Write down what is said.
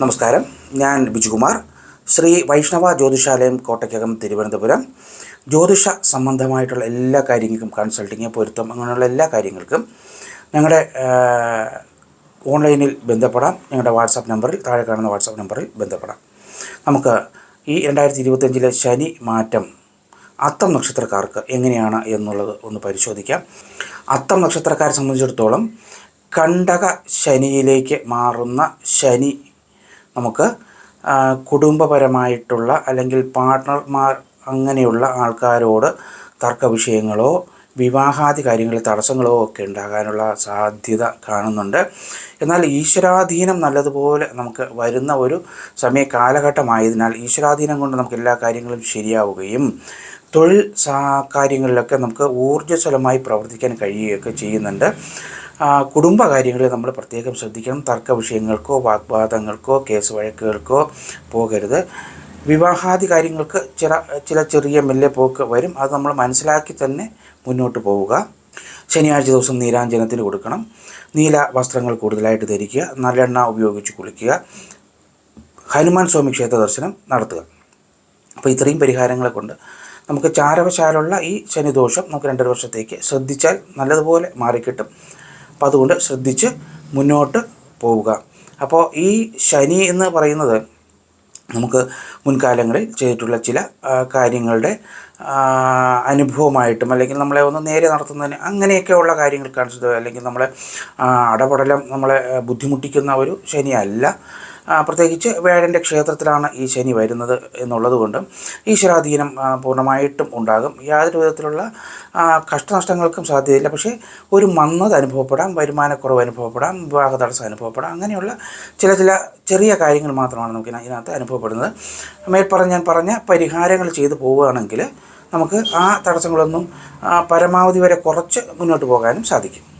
നമസ്കാരം. ഞാൻ ബിജുകുമാർ. ശ്രീ വൈഷ്ണവ ജ്യോതിഷാലയം കോട്ടയ്ക്കകം തിരുവനന്തപുരം. ജ്യോതിഷ സംബന്ധമായിട്ടുള്ള എല്ലാ കാര്യങ്ങൾക്കും കൺസൾട്ടിങ് പൊരുത്തം അങ്ങനെയുള്ള എല്ലാ കാര്യങ്ങൾക്കും ഞങ്ങളുടെ ഓൺലൈനിൽ ബന്ധപ്പെടാം. ഞങ്ങളുടെ വാട്സാപ്പ് നമ്പറിൽ താഴെ കാണുന്ന വാട്സാപ്പ് നമ്പറിൽ ബന്ധപ്പെടാം. നമുക്ക് ഈ രണ്ടായിരത്തി ഇരുപത്തഞ്ചിലെ ശനി മാറ്റം അത്തം നക്ഷത്രക്കാർക്ക് എങ്ങനെയാണ് എന്നുള്ളത് ഒന്ന് പരിശോധിക്കാം. അത്തം നക്ഷത്രക്കാരെ സംബന്ധിച്ചിടത്തോളം കണ്ടക ശനിയിലേക്ക് മാറുന്ന ശനി നമുക്ക് കുടുംബപരമായിട്ടുള്ള അല്ലെങ്കിൽ പാർട്ട്ണർമാർ അങ്ങനെയുള്ള ആൾക്കാരോട് തർക്ക വിഷയങ്ങളോ വിവാഹാദി കാര്യങ്ങളിൽ തടസ്സങ്ങളോ ഒക്കെ ഉണ്ടാകാനുള്ള സാധ്യത കാണുന്നുണ്ട്. എന്നാൽ ഈശ്വരാധീനം നല്ലതുപോലെ നമുക്ക് വരുന്ന ഒരു സമയ കാലഘട്ടമായതിനാൽ ഈശ്വരാധീനം കൊണ്ട് നമുക്ക് എല്ലാ കാര്യങ്ങളും ശരിയാവുകയും തൊഴിൽ കാര്യങ്ങളിലൊക്കെ നമുക്ക് ഊർജസ്വലമായി പ്രവർത്തിക്കാൻ കഴിയുകയൊക്കെ ചെയ്യുന്നുണ്ട്. ആ, കുടുംബ കാര്യങ്ങളിൽ നമ്മൾ പ്രത്യേകം ശ്രദ്ധിക്കണം. തർക്ക വിഷയങ്ങൾക്കോ വാഗ്വാദങ്ങൾക്കോ കേസ് വഴക്കുകൾക്കോ പോകരുത്. വിവാഹാദി കാര്യങ്ങൾക്ക് ചില ചില ചെറിയ മെല്ലെ പോക്ക് വരും. അത് നമ്മൾ മനസ്സിലാക്കി തന്നെ മുന്നോട്ട് പോവുക. ശനിയാഴ്ച ദിവസം നീരാഞ്ജനത്തിന് കൊടുക്കണം. നീല വസ്ത്രങ്ങൾ കൂടുതലായിട്ട് ധരിക്കുക. നല്ലെണ്ണ ഉപയോഗിച്ച് കുളിക്കുക. ഹനുമാൻ സ്വാമി ക്ഷേത്ര ദർശനം നടത്തുക. അപ്പോൾ ഇത്രയും പരിഹാരങ്ങളെ കൊണ്ട് നമുക്ക് ചാരവശാലുള്ള ഈ ശനിദോഷം നമുക്ക് രണ്ടര വർഷത്തേക്ക് ശ്രദ്ധിച്ചാൽ നല്ലതുപോലെ മാറിക്കിട്ടും. അപ്പോൾ അതുകൊണ്ട് ശ്രദ്ധിച്ച് മുന്നോട്ട് പോവുക. അപ്പോൾ ഈ ശനി എന്ന് പറയുന്നത് നമുക്ക് മുൻകാലങ്ങളിൽ ചെയ്തിട്ടുള്ള ചില കാര്യങ്ങളുടെ അനുഭവമായിട്ടും അല്ലെങ്കിൽ നമ്മളെ ഒന്ന് നേരെ നടത്തുന്നതിന് അങ്ങനെയൊക്കെയുള്ള കാര്യങ്ങൾക്കാണ് അല്ലെങ്കിൽ നമ്മളെ അടപടലം നമ്മളെ ബുദ്ധിമുട്ടിക്കുന്ന ഒരു ശനിയല്ല. പ്രത്യേകിച്ച് വേഴന്റെ ക്ഷേത്രത്തിലാണ് ഈ ശനി വരുന്നത് എന്നുള്ളത് കൊണ്ടും ഈശ്വരാധീനം പൂർണമായിട്ടും ഉണ്ടാകും. യാതൊരു വിധത്തിലുള്ള കഷ്ടനഷ്ടങ്ങൾക്കും സാധ്യതയില്ല. പക്ഷേ ഒരു മന്ദത അനുഭവപ്പെടാം വരുമാനക്കുറവ് അനുഭവപ്പെടാം വിവാഹ തടസ്സം അനുഭവപ്പെടാം. അങ്ങനെയുള്ള ചില ചില ചെറിയ കാര്യങ്ങൾ മാത്രമാണ് നമുക്ക് ഇതിന- ഇതിനകത്ത് അനുഭവപ്പെടുന്നത്. മേൽപ്പറഞ്ഞ ഞാൻ പറഞ്ഞ പരിഹാരങ്ങൾ ചെയ്തു പോവുകയാണെങ്കിൽ നമുക്ക് ആ തടസ്സങ്ങളൊന്നും പരമാവധി വരെ കുറച്ച് മുന്നോട്ട് പോകാനും സാധിക്കും.